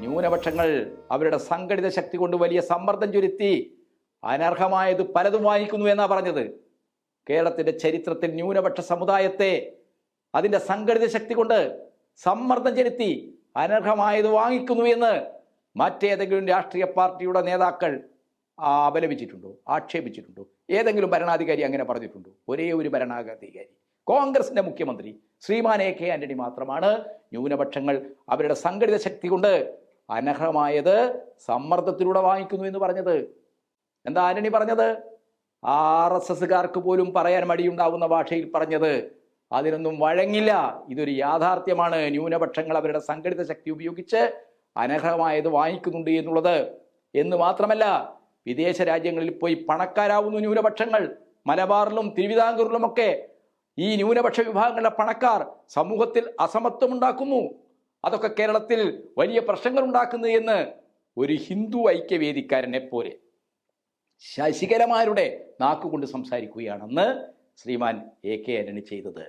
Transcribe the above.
ന്യൂനപക്ഷങ്ങൾ അവരുടെ സംഘടിത ശക്തി കൊണ്ട് വലിയ സമ്മർദ്ദം ചുരുത്തി അനർഹമായത് പലതും വാങ്ങിക്കുന്നു എന്നാണ് പറഞ്ഞത്. കേരളത്തിന്റെ ചരിത്രത്തിൽ ന്യൂനപക്ഷ സമുദായത്തെ അതിന്റെ സംഘടിത ശക്തി കൊണ്ട് സമ്മർദ്ദം ചെലുത്തി അനർഹമായത് വാങ്ങിക്കുന്നു എന്ന് മറ്റേതെങ്കിലും രാഷ്ട്രീയ പാർട്ടിയുടെ നേതാക്കൾ അപലപിച്ചിട്ടുണ്ടോ ആക്ഷേപിച്ചിട്ടുണ്ടോ? ഏതെങ്കിലും ഭരണാധികാരി അങ്ങനെ പറഞ്ഞിട്ടുണ്ടോ? ഒരേ ഒരു ഭരണാധികാരി. കോൺഗ്രസിന്റെ മുഖ്യമന്ത്രി ശ്രീമാൻ എ കെ ആന്റണി മാത്രമാണ് ന്യൂനപക്ഷങ്ങൾ അവരുടെ സംഘടിത ശക്തി കൊണ്ട് അനർഹമായത് സമ്മർദ്ദത്തിലൂടെ വാങ്ങിക്കുന്നു എന്ന് പറഞ്ഞത്. എന്താ ആന്റണി പറഞ്ഞത്? ആർ എസ് എസ്സുകാർക്ക് പോലും പറയാൻ മടിയുണ്ടാവുന്ന ഭാഷയിൽ പറഞ്ഞത് അതിനൊന്നും വഴങ്ങില്ല. ഇതൊരു യാഥാർത്ഥ്യമാണ്. ന്യൂനപക്ഷങ്ങൾ അവരുടെ സംഘടിത ശക്തി ഉപയോഗിച്ച് അനർഹമായത് വാങ്ങിക്കുന്നുണ്ട് എന്നുള്ളത്. എന്ന് മാത്രമല്ല വിദേശ രാജ്യങ്ങളിൽ പോയി പണക്കാരാവുന്നു ന്യൂനപക്ഷങ്ങൾ. മലബാറിലും തിരുവിതാംകൂറിലുമൊക്കെ ഈ ന്യൂനപക്ഷ വിഭാഗങ്ങളുടെ പണക്കാർ സമൂഹത്തിൽ അസമത്വം ഉണ്ടാക്കുന്നു അതൊക്കെ കേരളത്തിൽ വലിയ പ്രശ്നങ്ങൾ ഉണ്ടാക്കുന്നു എന്ന് ഒരു ഹിന്ദു ഐക്യവേദിക്കാരനെ പോലെ ശശികലമാരുടെ നാക്കുകൊണ്ട് സംസാരിക്കുകയാണെന്ന് ശ്രീമാൻ എ കെ ആന്റണി ചെയ്തത്.